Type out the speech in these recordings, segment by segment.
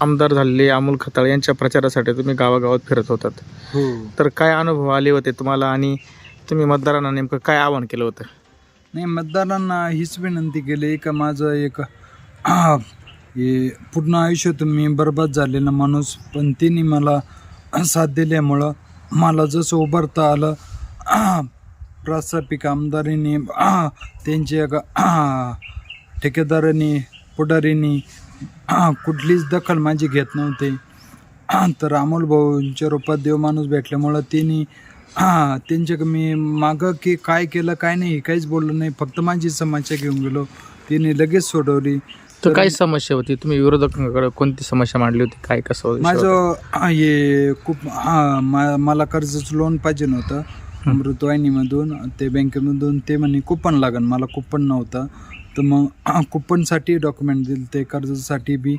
आमदार झालेले अमोल खताळ यांच्या प्रचारासाठी तुम्ही गावागावात फिरत होतात. हो. तर काय अनुभव आले होते तुम्हाला आणि तुम्ही मतदारांना नेमकं काय आवाहन केलं होतं? नाही मतदारांना हीच विनंती केली का माझं एक हे पूर्ण आयुष्यातून मी बर्बाद झालेला माणूस पण तिने मला साथ दिल्यामुळं मला जसं उभारता आलं प्रस्थापिक आमदारीने त्यांच्या ग- ठेकेदारांनी पुढारीनी कुठलीच दखल माझी घेत नव्हते. तर अमोल भाऊंच्या रूपात देव माणूस भेटल्यामुळं तिने त्यांच्या मी मागं की काय केलं काय नाही काहीच बोललो नाही. फक्त माझी समस्या घेऊन गेलो. तिने लगेच सोडवली. तर काय समस्या होती? तुम्ही विरोधकांकडे कोणती समस्या मांडली होती? काय कसं होतं? माझं हा, खूप हा मला कर्जाचं लोन पाहिजे नव्हतं. अमृतवाहिनीमधून ते बँकेमधून ते म्हणे कुपन लागन. मला कुपन नव्हतं. तर मग कुपनसाठी डॉक्युमेंट दिले ते कर्जासाठी बी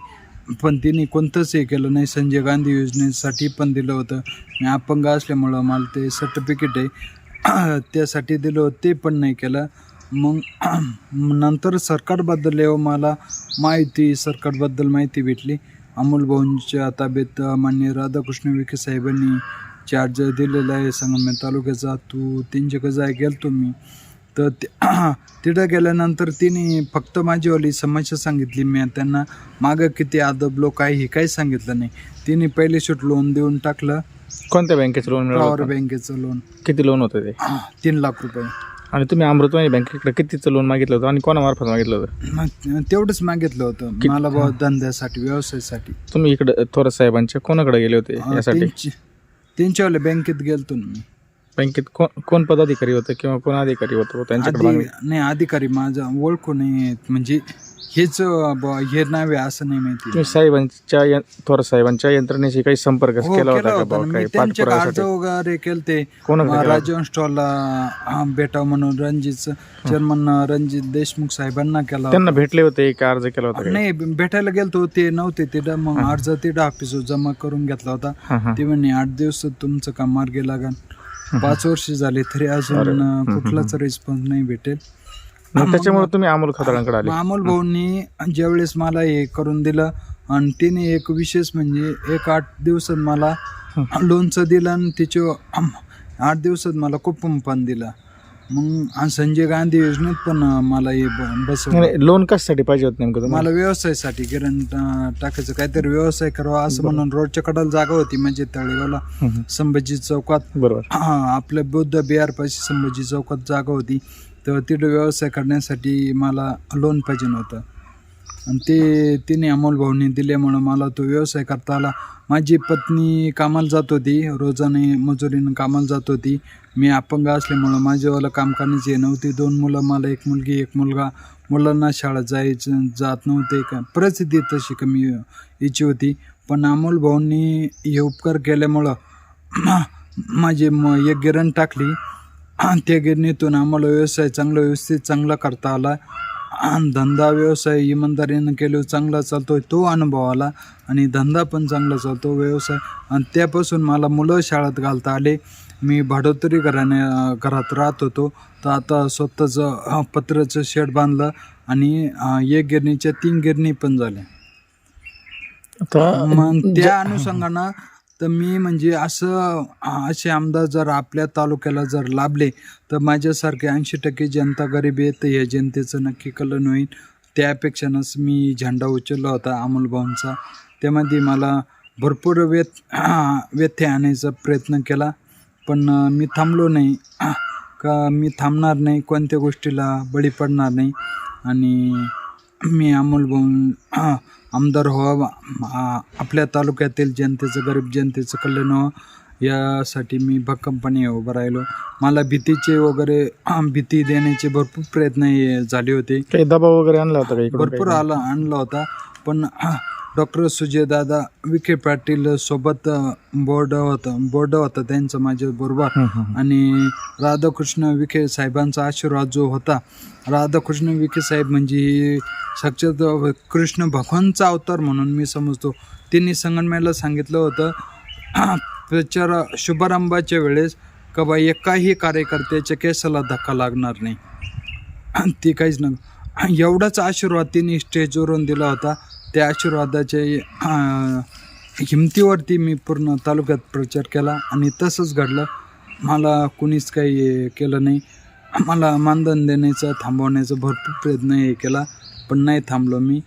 पण तिने कोणतंच हे केलं नाही. संजय गांधी योजनेसाठी पण दिलं होतं. मी अपंग असल्यामुळं मला ते सर्टिफिकेट आहे त्यासाठी दिलं होतं ते पण नाही केलं. मग नंतर सरकारबद्दल येऊ मला माहिती सरकारबद्दल माहिती भेटली. अमोल भाऊंच्या ताब्यात मान्य राधाकृष्ण विखे साहेबांनी चार्ज दिलेला आहे. संगमनेर तालुक्याचा तू त्यांच्याकडे जाय गेलतो मी. तर तिथं गेल्यानंतर तिने फक्त माझीवाली समस्या सांगितली. मी त्यांना मागं किती अदब लोक आहे हे काहीच सांगितलं नाही. तिने पहिले शूट लोन देऊन टाकलं. कोणत्या बँकेचं लोन पॉवर? बँकेचं लोन किती लोन होतं ते? तीन लाख रुपये. आणि तुम्ही अमृतवाणी बँकेकडे कितीचं लोन मागितलं होतं आणि कोणामार्फत मागितलं होतं? मग तेवढंच मागितलं होतं. मला बुवा धंद्यासाठी व्यवसायासाठी. तुम्ही इकडे थोरात साहेबांच्या कोणाकडे गेले होते यासाठी? त्यांची त्यांच्यावाल्या बँकेत गेलतो ना मी. बँकेत कोण कोण पदाधिकारी होतं किंवा कोण अधिकारी होतं त्यांच्याकडे आधी नाही अधिकारी माझा ओळखू नाही म्हणजे हेच हे नाव असं नाही माहिती तुम्ही साहेबांच्या यं- थोरात साहेबांच्या यंत्रणेशी काही संपर्क हो केला केलं होता का होतं बुवा? ना. मी काही त्यांच्या अर्ज पाठपुराव्यासाठी वगैरे केलते कोणाकडे केला? राजवन स्टॉलला भेटाव म्हणून रणजित चेअरमन रणजित देशमुख साहेबांना केला त्यांना भेटले होते का अर्ज केला होता काही? नाही भेटायला गेलतो ते नव्हते तिथं मग अर्ज तिथं ऑफिसवर जमा करून घेतला होता हा, हा. ते म्हणे आठ दिवसात तुमचं काम मार्गी लागन पाच वर्ष झाले तरी अजून कुठलाच रिस्पॉन्स नाही भेटेल. त्याच्यामुळे तुम्ही अमोल खताळांकडे आले. अमोल भाऊंनी ज्यावेळेस मला हे करून दिलं आणि तिने एक विशेष म्हणजे एक आठ दिवसात मला लोनचं दिलं आणि तिचे आठ दिवसात मला कुपन पण दिलं. मग आणि संजय गांधी योजनेत पण मला हे ब- बसवलं. नाही, लोन कशासाठी पाहिजे होतं नेमकं तुम्हाला? मला व्यवसायासाठी गिरण टाकायचं काहीतरी व्यवसाय करावा असं म्हणून रोडच्या कडाला जागा होती म्हणजे तळेगावला. संभाजी चौकात बरोबर. हा आपल्या बौद्ध बिहार पाशी संभाजी चौकात जागा होती. तर तिथं व्यवसाय करण्यासाठी मला लोन पाहिजे नव्हतं. आणि ते तिने अमोल भाऊनी दिल्यामुळं मला तो व्यवसाय करता आला. माझी पत्नी कामाला जात होती रोजाने मजुरीनं कामाला जात होती. मी अपंग असल्यामुळं माझ्यावाला काम करण्याची नव्हती. दोन मुलं मला एक मुलगी एक मुलगा. मुलांना शाळा जायचं जात नव्हते. का परिस्थिती तशी कमी याची होती. पण अमोल भाऊंनी हे उपकार केल्यामुळं माझी म एक गिरण टाकली. त्या गिरणीतून आम्हाला व्यवसाय चांगला व्यवस्थित चांगला करता आला. धंदा व्यवसाय इमानदारीनं केल्यावर चांगला चालतोय तो अनुभव आला आणि धंदा पण चांगला चालतो व्यवसाय. आणि त्यापासून मला मुलं शाळेत घालता आले. मी भाडोतरी घराने घरात राहत होतो. तर आता स्वतःचं पत्र्याचं शेड बांधलं आणि एक गिरणीच्या तीन गिरणी पण झाल्या. मग त्या अनुषंगानं तर मी म्हणजे असं असे आमदार जर आपल्या तालुक्याला जर लाभले तर माझ्यासारखे ऐंशी टक्के जनता गरीब आहे तर या जनतेचं नक्की कलन होईल. त्या अपेक्षानंच मी झेंडा उचलला होता अमोलभाऊंचा त्यामध्ये मला भरपूर व्यथ व्यथ्य आणायचा प्रयत्न केला पण मी थांबलो नाही. का मी थांबणार नाही कोणत्या गोष्टीला बळी पडणार नाही. आणि मी अमोलभाऊ आमदार व्हावा आपल्या तालुक्यातील जनतेचं गरीब जनतेचं कल्याण व्हावं. यासाठी मी भक्कमपणे उभं राहिलो. मला भीतीचे वगैरे भीती देण्याचे भरपूर प्रयत्न झाले होते. काही दबाव वगैरे आणला होता भरपूर? आला आणला होता. पण डॉक्टर सुजयदादा विखे पाटील सोबत बोर्ड होतं बोर्ड होता त्यांचं माझ्या बरोबर. हम्म, हम्म. आणि राधाकृष्ण विखे साहेबांचा आशीर्वाद जो होता राधाकृष्ण विखे साहेब म्हणजे साक्षात कृष्ण भगवानचा अवतार म्हणून मी समजतो. त्यांनी संगमनेरला सांगितलं होतं प्रचार शुभारंभाच्या वेळेस का बा एकाही कार्यकर्त्याच्या केसाला धक्का लागणार नाही. ते काहीच नाही एवढाच आशीर्वाद त्यांनी स्टेजवरून दिला होता. त्या आशीर्वादाच्या हिमतीवरती मी पूर्ण तालुक्यात प्रचार केला आणि तसंच घडलं. मला कुणीच काही केलं नाही. मला मानधन देण्याचा थांबवण्याचा भरपूर प्रयत्न हे केला पण नाही थांबलो मी.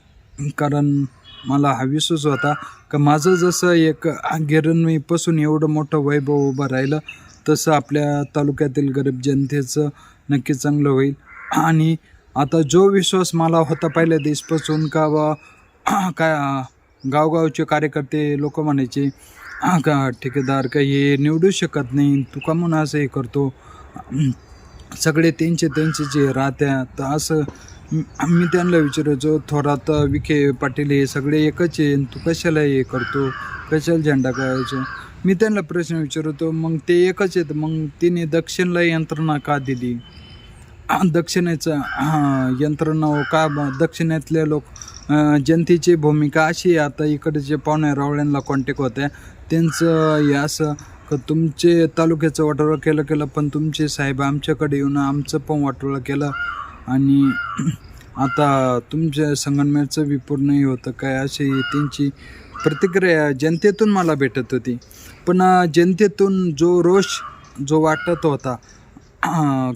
कारण मला हा विश्वास होता का माझं जसं एक गिरणवीपासून एवढं मोठं वैभव उभं राहिलं तसं आपल्या तालुक्यातील गरीब जनतेचं नक्की चांगलं होईल. आणि आता जो विश्वास मला होता पहिल्या दिसपासून का बा काय गावगावचे कार्यकर्ते लोक म्हणायचे का ठेकेदार का हे निवडू शकत नाही तू का म्हणून असं हे करतो. सगळे त्यांचे त्यांचे जे राहत्या तर असं मी त्यांना विचारायचो थोरात विखे पाटील हे सगळे एकच आहे तू कशाला हे करतो? कशाला झेंडा करायचो मी त्यांना प्रश्न विचारतो मग ते एकच आहेत मग तिने दक्षिणला यंत्रणा का दिली? दक्षिणेचं यंत्रणा का दक्षिणेतले लोक जनतेची भूमिका अशी आता इकडचे पाहुणे रावळ्यांना कॉन्टॅक्ट होत्या त्यांचं हे असं का तुमचे तालुक्याचं वाटोळं केलं केलं पण तुमचे साहेब आमच्याकडे येऊन आमचं पण वाटोळं केलं. आणि आता तुमच्या संगणमेचं बी पूर्ण हे होतं काय अशी त्यांची प्रतिक्रिया जनतेतून मला भेटत होती. पण जनतेतून जो रोष जो वाटत होता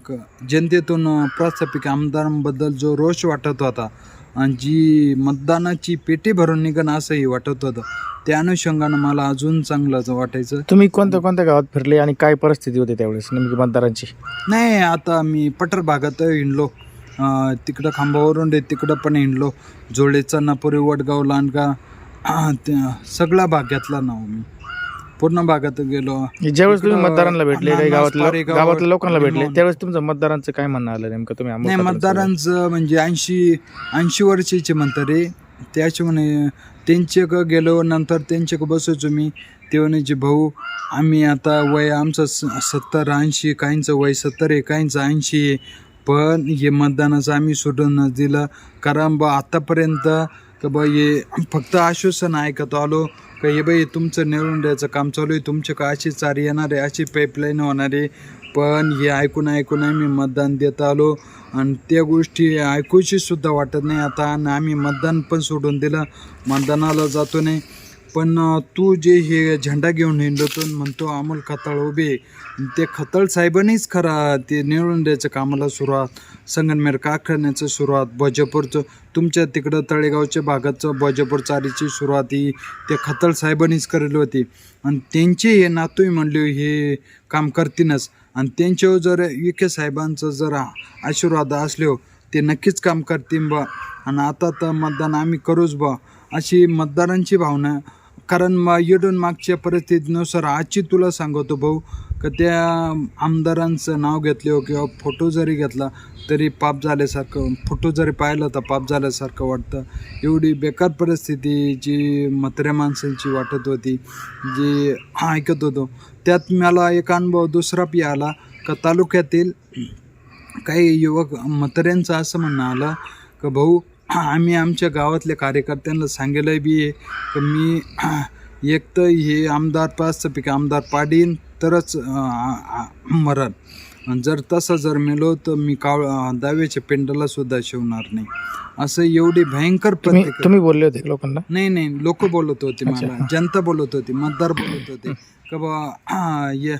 क- जनतेतून अं, आमदारांबद्दल जो रोष वाटत होता आणि जी मतदानाची पेटी भरून निघणं असंही वाटत होतं. त्या अनुषंगानं मला अजून चांगलं वाटायचं. तुम्ही कोणत्या कोणत्या गावात फिरले आणि काय परिस्थिती होती त्यावेळेस नेमकी मतदारांची? नाही आता मी पठार भागात हिंडलो. अं, तिकडं खांबावरून रे तिकडं पण हिंडलो. जोळेचा नापुरी वडगाव लांडगा सगळा भाग घेतला ना हो मी. पूर्ण भागात गेलो. ज्यावेळेस तुम्ही इकडं मतदारांना भेटले काही गावातल्या पारेगाव, गावातल्या लोकांना भेटले. त्यावेळेस तुमचं मतदारांचं काय म्हणणं आलं नेमकं? तुम्ही नाही मतदारांचं म्हणजे ऐंशी ऐंशी वर्षाचे म्हणतात रे. त्याचे म्हणे त्यांचे क गेलो नंतर त्यांचे क बसायचो मी. ते म्हणायचे भाऊ आम्ही आता वय आमचं स- सत्तर ऐंशी काहींचं वय सत्तर आहे काहींचं ऐंशी आहे. पण हे मतदानाचं आम्ही सोडून दिलं. कारण बा आतापर्यंत तर बा हे फक्त आश्वासन ऐकत आलो? का हे बाई तुमचं निवडून द्यायचं काम चालू आहे तुमचे का अशी चारी येणार आहे अशी पाईपलाईन होणार आहे? पण हे ऐकून ऐकून आम्ही मतदान देत आलो. आणि त्या गोष्टी ऐकूशीसुद्धा वाटत नाही आता. आणि आम्ही मतदान पण सोडून दिलं. मतदानाला जातो नाही. पण तू जे हे झेंडा घेऊन हिंडतो म्हणतो अमोल खताळ उभे ते खताळ साहेबांनीच खरा ते निवडून द्यायचं कामाला सुरुवात संगनमेर कारखान्याचं सुरुवात बजापूरचं तुमच्या तिकडं तळेगावच्या भागाचं बजापूर चारीची सुरुवात ही ते खताळ साहेबांनीच केलेली होती. आणि त्यांचे हे नातूही म्हणले हे काम करतीनच आणि त्यांच्यावर जर विखे साहेबांचं जर आशीर्वाद असले हो, ते नक्कीच काम करतील बा. आणि आता तर मतदान आम्ही करूच बा. अशी मतदारांची भावना कारण मग येडून मागच्या परिस्थितीनुसार आजची तुला सांगतो भाऊ का त्या आमदारांचं नाव घेतले हो किंवा फोटो जरी घेतला तरी पाप झाल्यासारखं फोटो जरी पाहिलं तर पाप झाल्यासारखं वाटतं. एवढी बेकार परिस्थिती जी म्हाताऱ्या माणसांची वाटत होती जी ऐकत होतो. त्यात मला एक अनुभव दुसरा पी आला का तालुक्यातील काही युवक म्हाताऱ्यांचं असं म्हणणं आलं का भाऊ आम्ही आमच्या गावातल्या कार्यकर्त्यांना सांगितलं बी आहे. का मी एक तर हे आमदार पाच आमदार पाडीन तरच मरण. जर तसं जर मेलो तर मी काव दाव्याच्या पेंडाला सुद्धा शिवणार नाही. असं एवढी भयंकर तुम्ही प्रतिक्रिया तुम्ही बोलले होते लोकांना? नाही नाही लोक बोलत होते मला. जनता बोलत होती मतदार बोलत होते. का बा ये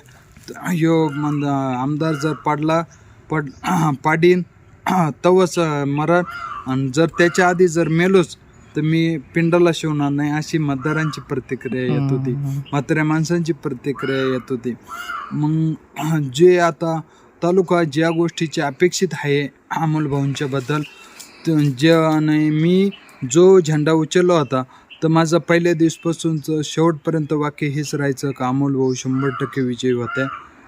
यो मंद आमदार जर पाडला पड पाडीन तवच मरण आणि जर त्याच्या आधी जर मेलोच तर मी पिंडाला शिवणार नाही अशी मतदारांची प्रतिक्रिया येत होती. म्हाताऱ्या माणसांची प्रतिक्रिया येत होती. मग जे आता तालुका ज्या गोष्टीची अपेक्षित आहे अमोल भाऊंच्या बद्दल त- जे आणि मी जो झेंडा उचलला होता तर माझं पहिल्या दिवसपासूनचं शेवटपर्यंत वाक्य हेच राहायचं का? अमोल भाऊ शंभर टक्के विजयी होत्या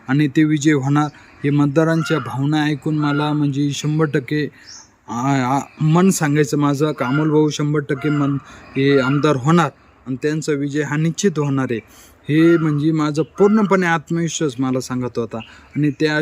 आणि ते विजय होणार हे मतदारांच्या भावना ऐकून मला म्हणजे शंभर टक्के मन सांगायचं माझं का भाऊ शंभर टक्के मन हे आमदार होणार आणि त्यांचा विजय हा निश्चित होणार आहे. हे म्हणजे माझं पूर्णपणे आत्मविश्वास मला सांगत होता. आणि त्या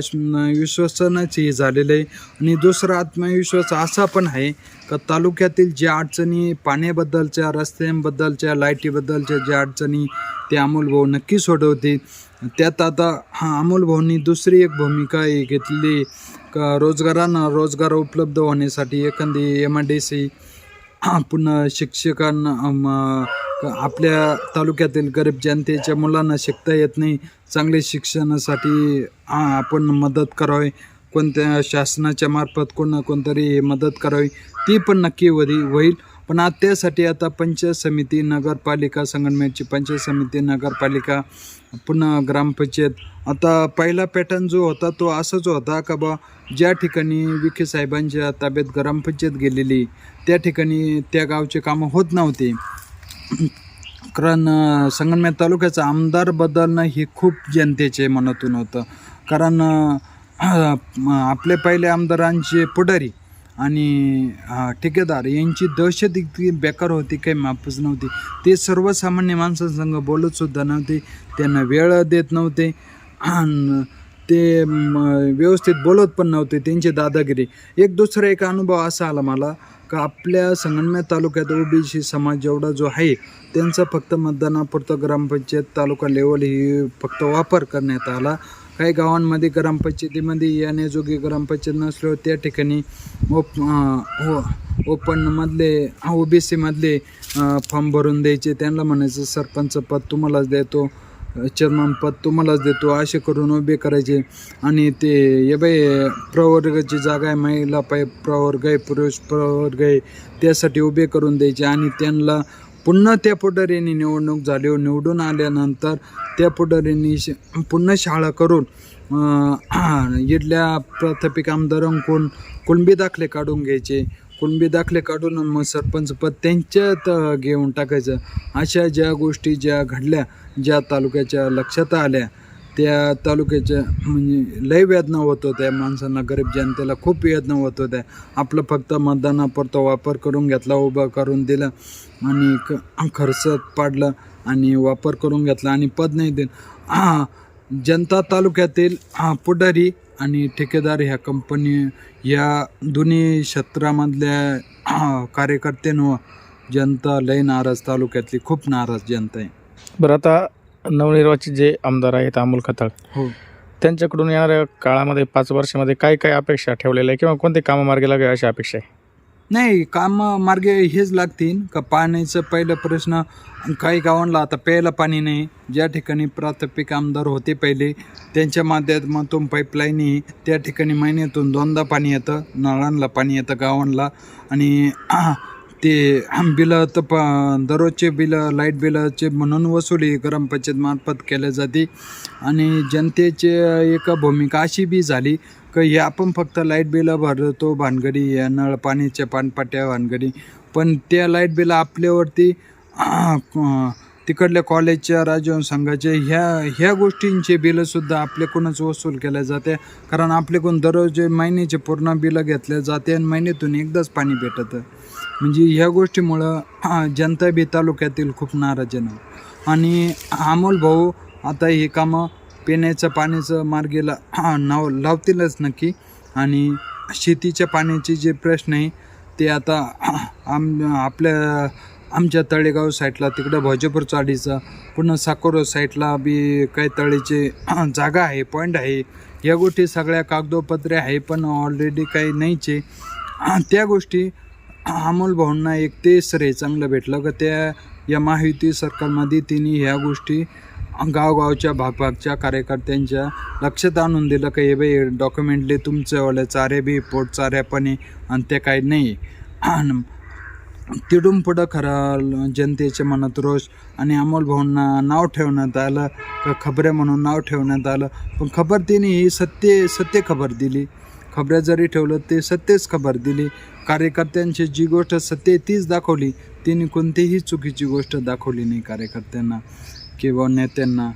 विश्वासानंच हे झालेलं आहे. आणि दुसरा आत्मविश्वास असा पण आहे का तालुक्यातील ज्या अडचणी पाण्याबद्दलच्या रस्त्यांबद्दलच्या लाईटीबद्दलच्या ज्या अडचणी ते अमोलभाऊ नक्की सोडवतील त्यात आता हा अमोल भाऊंनी दुसरी एक भूमिका घेतली. का रोजगारांना रोजगार उपलब्ध होण्यासाठी एखादी एम आय डी सी पुन्हा शिक्षकांना आपल्या तालुक्यातील गरीब जनतेच्या मुलांना शिकता येत नाही. चांगले शिक्षणासाठी आपण मदत करावी. कोणत्या शासनाच्या मार्फत कोणा कोणतरी मदत करावी. ती पण नक्की होईल होईल. पण आज त्यासाठी आता पंचायत समिती नगरपालिका संगणमेची पंचायत समिती नगरपालिका पुन्हा ग्रामपंचायत. आता पहिला पॅटर्न जो होता तो असाच होता का बा ज्या ठिकाणी विखे साहेबांच्या ताब्यात ग्रामपंचायत गेलेली त्या ठिकाणी त्या गावचे कामं होत नव्हते. कारण अं, तालुक्याचं तालुक्याचा आमदार बदलणं हे खूप जनतेचे मनातून होतं. कारण आपले पहिले आमदारांचे पुढारी आणि ठेकेदार यांची दहशत इतकी बेकार होती काही माफच नव्हती. ते सर्वसामान्य माणसांसंग बोलतसुद्धा नव्हते. त्यांना वेळ देत नव्हते. आणि ते व्यवस्थित बोलत पण नव्हते त्यांची दादागिरी. एक दुसरा एक अनुभव असा आला मला का आपल्या संगमनेर तालुक्यात ओबीसी समाज जेवढा जो आहे त्यांचा फक्त मतदानापुरतं ग्रामपंचायत तालुका लेवल ही फक्त वापर करण्यात आला. काही गावांमध्ये ग्रामपंचायतीमध्ये येण्याजोगी ग्रामपंचायत नसल्यावर त्या ठिकाणी ओप ओ ओपनमधले ओबीसीमधले फॉर्म भरून द्यायचे. त्यांना म्हणायचं सरपंच पद तुम्हालाच देतो चेअरमन पद तुम्हालाच देतो असे करून उभे करायचे. आणि ते ये बाई प्रवर्गाची जागा आहे महिला पाय प्रवर्ग आहे पुरुष प्रवर्ग आहे त्यासाठी उभे करून द्यायचे. आणि त्यांना पुन्हा त्या पुढाऱ्यांनी निवडणूक झाली. निवडून आल्यानंतर त्या पुढाऱ्यांनी श पुन्हा शाळा करून इथल्या प्राथमिक आमदारांकडून कुणबी दाखले काढून घ्यायचे. कुणबी दाखले काढून मग सरपंच पद त्यांच्यात घेऊन टाकायचं. अशा ज्या गोष्टी ज्या घडल्या ज्या तालुक्याच्या लक्षात आल्या त्या तालुक्याच्या म्हणजे लय वेदना होत होत्या. माणसांना गरीब जनतेला खूप वेदना होत होत्या. आपलं फक्त मतदानापुरता वापर करून घेतला उभं करून दिलं. आणि क खर्च पाडलं आणि वापर करून घेतला आणि पद नाही दिलं हा जनता तालुक्यातील हा पुढारी आणि ठेकेदार ह्या कंपनी या दोन्ही क्षेत्रामधल्या कार्यकर्त्यांवर जनता लय नाराज तालुक्यातली खूप नाराज जनता आहे. बरं आता नवनिर्वाचित जे आमदार आहेत अमोल खताळ हो. त्यांच्याकडून येणाऱ्या काळामध्ये पाच वर्षामध्ये काय काय अपेक्षा ठेवलेल्या आहे किंवा कोणते कामं मार्गी लागेल अशी अपेक्षा आहे? नाही काम मार्गे हेच लागतील. का पाण्याचं पहिलं प्रश्न काही गावांना आता प्यायला पाणी नाही. ज्या ठिकाणी प्राथमिक आमदार होते पहिले त्यांच्या माध्यमातून पाईपलाईन आहे त्या ठिकाणी महिन्यातून दोनदा पाणी येतं नळांना पाणी येतं गावांना. आणि ते बिलं तर प दररोजचे बिलं लाइट बिलाचे म्हणून वसुली ग्रामपंचायत मार्फत केल्या जाते. आणि जनतेचे एक भूमिका अशी बी झाली का हे आपण फक्त लाइट बिलं भरतो भानगडी या नळ पाण्याच्या पानपाट्या भानगडी. पण त्या लाइट बिलं आपल्यावरती तिकडल्या कॉलेजच्या राजवन संघाचे ह्या ह्या गोष्टींचे बिलंसुद्धा आपल्याकडूनच वसूल केल्या जाते कारण आपल्याकडून दररोज महिन्याचे पूर्ण बिलं घेतल्या जाते आणि महिन्यातून एकदाच पाणी भेटतं. म्हणजे ह्या गोष्टीमुळं जनता बी तालुक्यातील खूप नाराज आहे आणि अमोल भाऊ आता हे कामं पिण्याचं पाण्याचं मार्गेला नाव लावतीलच नक्की. आणि शेतीच्या पाण्याचे जे प्रश्न आहे ते आता आम आपल्या आमच्या तळेगाव साईडला तिकडं भोजपूर चाळीचं पुन्हा साकोरो साईडला बी काही तळेचे जागा आहे पॉईंट आहे. या गोष्टी सगळ्या कागदोपत्रे आहे पण ऑलरेडी काही नाहीचे. त्या गोष्टी अमोल भाऊंना एक ते श्रेय चांगलं भेटलं. का त्या या महायुती सरकारमध्ये तिने ह्या गोष्टी गावगावच्या भागभागच्या कार्यकर्त्यांच्या लक्षात आणून दिलं का हे बाई डॉक्युमेंटले तुमच्यावाले चारे बी पोट चाऱ्यापणे आणि ते काही नाही. आणि तिडून पुढं खरं जनतेच्या मनात रोष आणि अमोल भाऊंना नाव ठेवण्यात आलं का खबऱ्या म्हणून नाव ठेवण्यात आलं. पण खबर तिने ही सत्य सत्य खबर दिली. खबऱ्या जरी ठेवलं ते सत्यच खबर दिली. कार्यकर्त्यांची जी गोष्ट सत्य तीच दाखवली. तिने कोणतीही चुकीची गोष्ट दाखवली नाही कार्यकर्त्यांना. किंवा नेत्यांना